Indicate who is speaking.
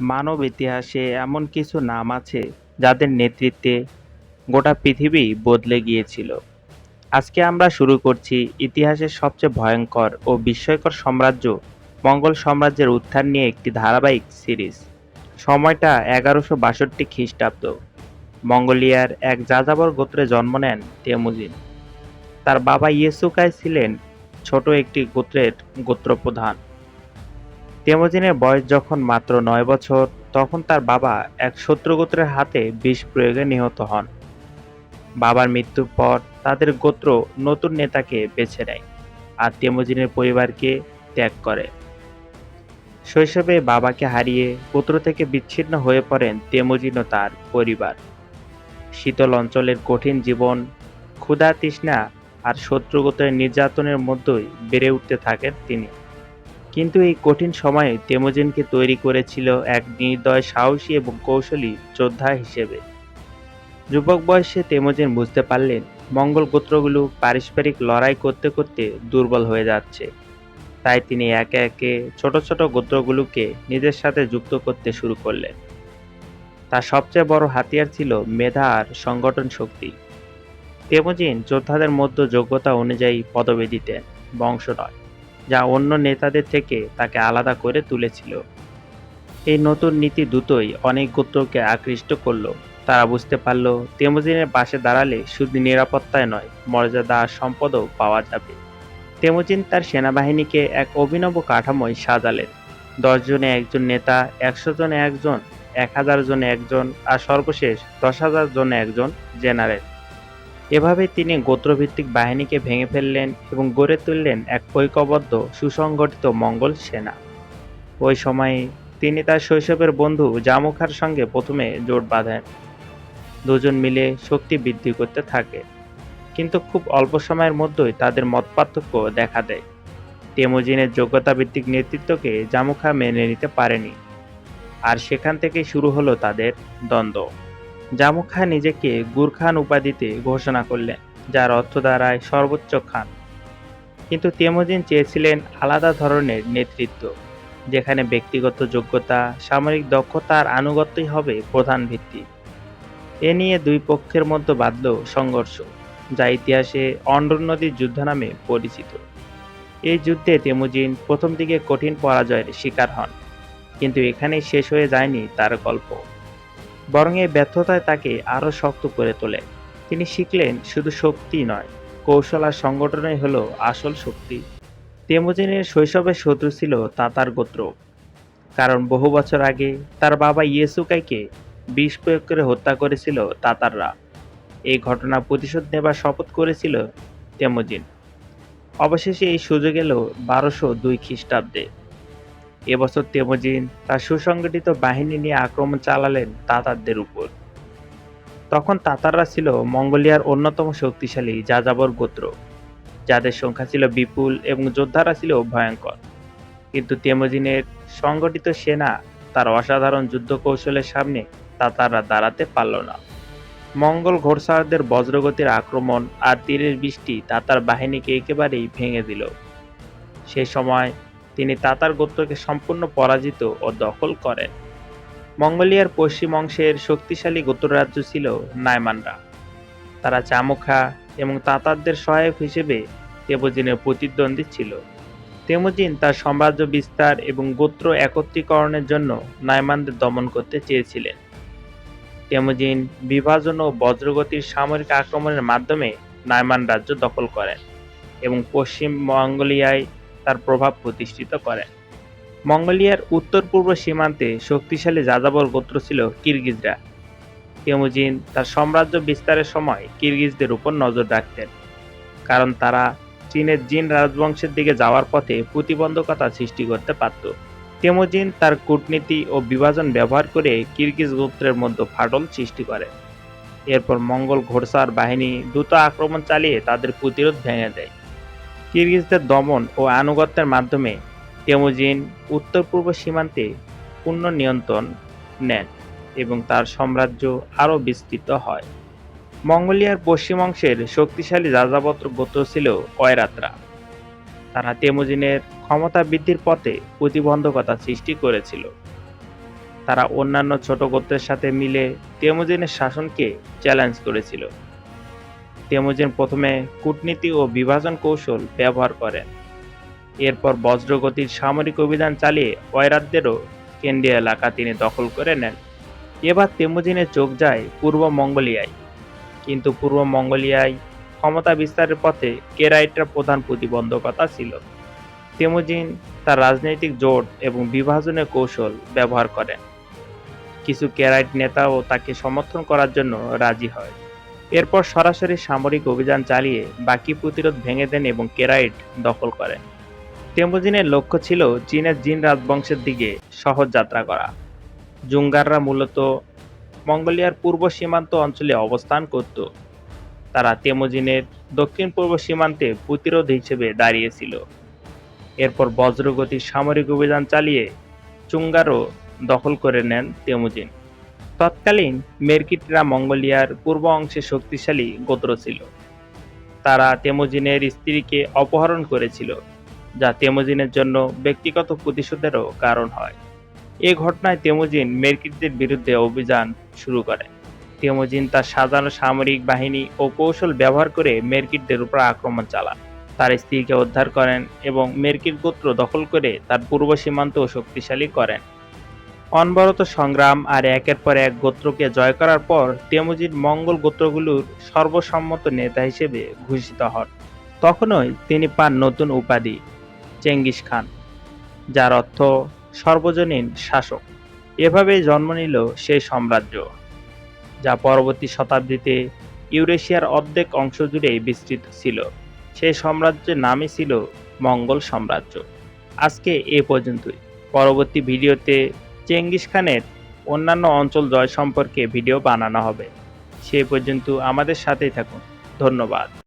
Speaker 1: মানব ইতিহাসে এমন কিছু নাম আছে যাদের নেতৃত্বে গোটা পৃথিবী বদলে গিয়েছিল। আজকে আমরা শুরু করছি ইতিহাসের সবচেয়ে ভয়ঙ্কর ও বিস্ময়কর সাম্রাজ্য মঙ্গল সাম্রাজ্যের উত্থান নিয়ে একটি ধারাবাহিক সিরিজ। সময়টা এগারোশো বাষট্টি খ্রিস্টাব্দ। মঙ্গোলিয়ার এক যাযাবর গোত্রে জন্ম নেন তেমুজিন। তার বাবা ইয়েসুকাই ছিলেন ছোট একটি গোত্রের গোত্রপ্রধান। তেমোজিনের বয়স যখন মাত্র নয় বছর, তখন তার বাবা এক শত্রুগোত্রের হাতে বিষ প্রয়োগে নিহত হন। বাবার মৃত্যুর পর তাদের গোত্র নতুন নেতাকে বেছে নেয় আর তেমোজিনের পরিবারকে ত্যাগ করে। শৈশবে বাবাকে হারিয়ে পুত্র থেকে বিচ্ছিন্ন হয়ে পড়েন তেমোজিন ও তার পরিবার। শীতল অঞ্চলের কঠিন জীবন, ক্ষুধা তৃষ্ণা আর শত্রুগোত্রের নির্যাতনের মধ্যেই বেড়ে উঠতে থাকেন তিনি। কিন্তু এই কঠিন সময়ে তেমোজিনকে তৈরি করেছিল এক নির্দয়, সাহসী এবং কৌশলী যোদ্ধা হিসেবে। যুবক বয়সে তেমোজিন বুঝতে পারলেন, মঙ্গল গোত্রগুলো পারস্পরিক লড়াই করতে করতে দুর্বল হয়ে যাচ্ছে। তাই তিনি একে একে ছোট ছোট গোত্রগুলোকে নিজের সাথে যুক্ত করতে শুরু করলেন। তার সবচেয়ে বড় হাতিয়ার ছিল মেধা আর সংগঠন শক্তি। তেমোজিন যোদ্ধাদের মধ্যে যোগ্যতা অনুযায়ী পদবি দিতেন বংশ নয় যা অন্য নেতাদের থেকে তাকে আলাদা করে তুলেছিল। এই নতুন নীতি দ্রুতই অনেক গোত্রকে আকৃষ্ট করল। তারা বুঝতে পারল, তেমুজিনের পাশে দাঁড়ালে শুধু নিরাপত্তায় নয়, মর্যাদা আর সম্পদও পাওয়া যাবে। তেমুজিন তার সেনাবাহিনীকে এক অভিনব কাঠামোয় সাজালেন। দশ জনে একজন নেতা, একশো জনে একজন, এক হাজার জনে একজন, আর সর্বশেষ দশ হাজার জনে একজন জেনারেল। এভাবে তিনি গোত্রভিত্তিক বাহিনীকে ভেঙে ফেললেন এবং গড়ে তুললেন এক ঐক্যবদ্ধ, সুসংগঠিত মঙ্গল সেনা। ওই সময়ে তিনি তার শৈশবের বন্ধু জামুখার সঙ্গে প্রথমে জোট বাঁধেন। দুজন মিলে শক্তি বৃদ্ধি করতে থাকে। কিন্তু খুব অল্প সময়ের মধ্যেই তাদের মতপার্থক্য দেখা দেয়। তেমুজিনের যোগ্যতা ভিত্তিক নেতৃত্বকে জামুখা মেনে নিতে পারেনি। আর সেখান থেকে শুরু হলো তাদের দ্বন্দ্ব। জামু খান নিজেকে গুরখান উপাধিতে ঘোষণা করলেন, যার অর্থ দাঁড়ায় সর্বোচ্চ খান। কিন্তু তেমুজিন চেয়েছিলেন আলাদা ধরনের নেতৃত্ব, যেখানে ব্যক্তিগত যোগ্যতা, সামরিক দক্ষতা আর আনুগত্যই হবে প্রধান ভিত্তি। এ নিয়ে দুই পক্ষের মধ্যে বাঁধল সংঘর্ষ, যা ইতিহাসে অন্ডর নদীর যুদ্ধ নামে পরিচিত। এই যুদ্ধে তেমুজিন প্রথম দিকে কঠিন পরাজয়ের শিকার হন, কিন্তু এখানেই শেষ হয়ে যায়নি তার গল্প। বরং এই ব্যর্থতায় তাকে আরও শক্ত করে তোলে। তিনি শিখলেন শুধু শক্তি নয়, কৌশল আর সংগঠনই হলো আসল শক্তি। তেমুজিনের শৈশবের শত্রু ছিল তাতার গোত্র। কারণ বহু বছর আগে তার বাবা ইয়েসুকাইকে বিষ প্রয়োগ করে হত্যা করেছিল তাতাররা। এই ঘটনা প্রতিশোধ নেবার শপথ করেছিল তেমুজিন। অবশেষে এই সুযোগ এলো বারোশো দুই খ্রিস্টাব্দে। এবছর তেমুজিন তার সুসংগঠিত বাহিনী নিয়ে আক্রমণ চালালেন তাতারদের উপর। তখন তাতাররা ছিল মঙ্গোলিয়ার অন্যতম শক্তিশালী যাযাবর গোত্র। যাদের সংখ্যা ছিল বিপুল এবং যোদ্ধারা ছিল ভয়ঙ্কর। কিন্তু তেমুজিনের সংগঠিত সেনা তার অসাধারণ যুদ্ধ কৌশলের সামনে তাতাররা দাঁড়াতে পারল না। মঙ্গল ঘোড়সারদের বজ্রগতির আক্রমণ আর তীরের বৃষ্টি তাতার বাহিনীকে একেবারেই ভেঙে দিল। সে সময় তিনি তাতার গোত্রকে সম্পূর্ণ পরাজিত ও দখল করেন। মঙ্গোলিয়ার পশ্চিম অংশের শক্তিশালী গোত্ররাজ্য ছিল নাইমানরা। তারা চামুখা এবং তাতারদের সহায়ক হিসেবে তেমুজিনের প্রতিদ্বন্দ্বী ছিল। তেমুজিন তার সাম্রাজ্য বিস্তার এবং গোত্র একত্রীকরণের জন্য নাইমানদের দমন করতে চেয়েছিলেন। তেমুজিন বিভাজন ও বজ্রগতির সামরিক আক্রমণের মাধ্যমে নাইমান রাজ্য দখল করেন এবং পশ্চিম মঙ্গোলিয়ায় তার প্রভাব প্রতিষ্ঠিত করেন মঙ্গোলিয়ার উত্তর পূর্ব সীমান্তে শক্তিশালী যাযাবর গোত্র ছিল কিরগিজরা। তেমুজিন তার সাম্রাজ্য বিস্তারের সময় কিরগিজদের উপর নজর রাখতেন, কারণ তারা চীনের জিন রাজবংশের দিকে যাওয়ার পথে প্রতিবন্ধকতা সৃষ্টি করতে পারত। তেমুজিন তার কূটনীতি ও বিভাজন ব্যবহার করে কিরগিজ গোত্রের মধ্যে ফাটল সৃষ্টি করে। এরপর মঙ্গল ঘোড়সার বাহিনী দ্রুত আক্রমণ চালিয়ে তাদের প্রতিরোধ ভেঙে দেয়। কিরগিজদের দমন ও আনুগত্যের মাধ্যমে তেমুজিন উত্তর পূর্ব সীমান্তে পূর্ণ নিয়ন্ত্রণ নেন এবং তার সাম্রাজ্য আরও বিস্তৃত হয়। মঙ্গোলিয়ার পশ্চিম অংশের শক্তিশালী যাযাবর গোত্র ছিল কয়রাতরা তারা তেমুজিনের ক্ষমতা বৃদ্ধির পথে প্রতিবন্ধকতা সৃষ্টি করেছিল। তারা অন্যান্য ছোট গোত্রের সাথে মিলে তেমুজিনের শাসনকে চ্যালেঞ্জ করেছিল। তেমুজিন প্রথমে কূটনীতি ও বিভাজন কৌশল ব্যবহার করেন। এরপর বজ্রগতির সামরিক অভিযান চালিয়ে ওয়রাতদেরও কেন্দ্রীয় এলাকা তিনি দখল করে নেন। এবার তেমুজিনের চোখ যায় পূর্ব মঙ্গোলিয়ায়। কিন্তু পূর্ব মঙ্গোলিয়ায় ক্ষমতা বিস্তারের পথে কেরাইটরা প্রধান প্রতিবন্ধকতা ছিল। তেমুজিন তার রাজনৈতিক জোট এবং বিভাজনের কৌশল ব্যবহার করেন। কিছু কেরাইট নেতাও তাকে সমর্থন করার জন্য রাজি হয়। এরপর সরাসরি সামরিক অভিযান চালিয়ে বাকি প্রতিরোধ ভেঙে দেন এবং কেরাইট দখল করেন। তেমুজিনের লক্ষ্য ছিল চীনের জিন রাজবংশের দিকে সহজ যাত্রা করা। জুঙ্গাররা মূলত মঙ্গোলিয়ার পূর্ব সীমান্ত অঞ্চলে অবস্থান করত। তারা তেমুজিনের দক্ষিণ পূর্ব সীমান্তে প্রতিরোধ হিসেবে দাঁড়িয়েছিল। এরপর বজ্রগতির সামরিক অভিযান চালিয়ে চুঙ্গারও দখল করে নেন তেমুজিন। তৎকালীন মেরকিটরা মঙ্গোলিয়ার পূর্ব অংশে শক্তিশালী গোত্র ছিল। তারা তেমুজিনের স্ত্রীকে অপহরণ করেছিল, যা তেমুজিনের জন্য ব্যক্তিগত প্রতিশোধেরও কারণ হয়। এ ঘটনায় তেমুজিন মেরকিটদের বিরুদ্ধে অভিযান শুরু করে। তেমুজিন তার সাজানো সামরিক বাহিনী ও কৌশল ব্যবহার করে মেরকিটদের উপর আক্রমণ চালান। তার স্ত্রীকে উদ্ধার করেন এবং মেরকিট গোত্র দখল করে তার পূর্ব সীমান্ত শক্তিশালী করেন। অনবরত সংগ্রাম আর একের পর এক গোত্রকে জয় করার পর তেমুজিন মঙ্গল গোত্রগুলোর সর্বসম্মত নেতা হিসেবে ঘোষিত হন। তখনই তিনি পান নতুন উপাধি, চেঙ্গিস খান, যার অর্থ সর্বজনীন শাসক। এভাবেই জন্ম নিল সেই সাম্রাজ্য, যা পরবর্তী শতাব্দীতে ইউরেশিয়ার অর্ধেক অংশ জুড়ে বিস্তৃত ছিল। সেই সাম্রাজ্যের নামই ছিল মঙ্গল সাম্রাজ্য। আজকে এ পর্যন্তই। পরবর্তী ভিডিওতে চেঙ্গিস খানের অন্যান্য অঞ্চল জয় সম্পর্কে ভিডিও বানানো হবে। সে পর্যন্ত আমাদের সাথেই থাকুন। ধন্যবাদ।